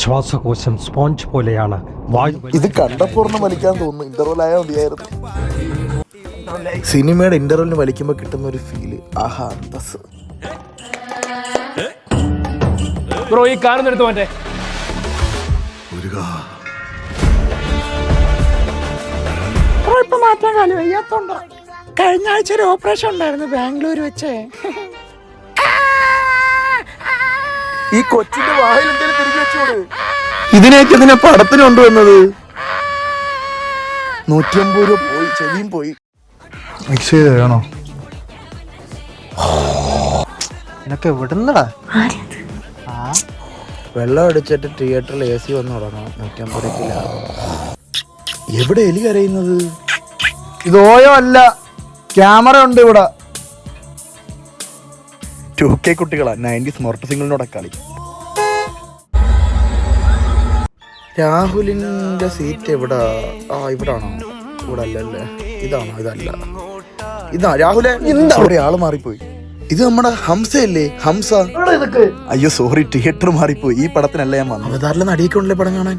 ശ്വാസകോശം സ്പോഞ്ച് പോലെയാണ് വായു ഇത് കണ്ടപ്പൂർണ വലിക്കാൻ തോന്നുന്നു. ഇന്റർവൽ ആയാൽ മതിയായിരുന്നു. സിനിമയുടെ ഇന്റർവെലിന് വലിക്കുമ്പോൾ കിട്ടുന്ന ഒരു ഫീൽ ആഹാ അന്തസ് ബ്രോ ഈ കാണുന്നെടുത്ത് മാറ്റേ? ഇപ്പൊ മാറ്റാൻ കാലം. വയ്യാത്തോണ്ടോ. കഴിഞ്ഞ ആഴ്ച ഒരു ഓപ്പറേഷൻ ഉണ്ടായിരുന്നു ബാംഗ്ലൂർ വെച്ച്. ഈ കൊച്ചിന്റെ വായിൽ എന്തെങ്കിലും തിരികെ വെച്ചോട്. ഇതിനേക്ക് ഇതിനെ പടത്തിന് കൊണ്ടുവന്നത്? നൂറ്റിയമ്പത് രൂപ പോയി ചെവിയും പോയി. മിക്സ് ചെയ്ത് വേണോ? നിനക്ക് എവിടുന്നടാ? വെള്ളം അടിച്ചിട്ട് തിയേറ്ററിൽ എ സി വന്ന് തുടങ്ങാം നൂറ്റമ്പത് എവിടെ എലി കരയുന്നത്? ഇത് ഓയോ അല്ല. ക്യാമറ ഉണ്ട് ഇവിടെ. ടു കെ കുട്ടികളാണ് നയന്റീസ് മൊറട്ട് സിംഗിളിനോടെ കളി രാഹുലിന്റെ സീറ്റ് എവിടാ? ആ ഇവിടാണോ? ഇവിടെ അല്ലല്ലേ ഇതാണോ? ഇതല്ല. ഇതാ രാഹുലെ. എന്താ? അവിടെ ആൾ മാറിപ്പോയി. ഇത് നമ്മുടെ ഹംസ. അല്ലേ ഹംസ അയ്യോ സോറി തിയേറ്റർ മാറിപ്പോയി. ഈ പടത്തിനല്ല ഞാൻ വന്നത്. അവതാറിലെ നടിയൊക്കെ പടം കാണാൻ?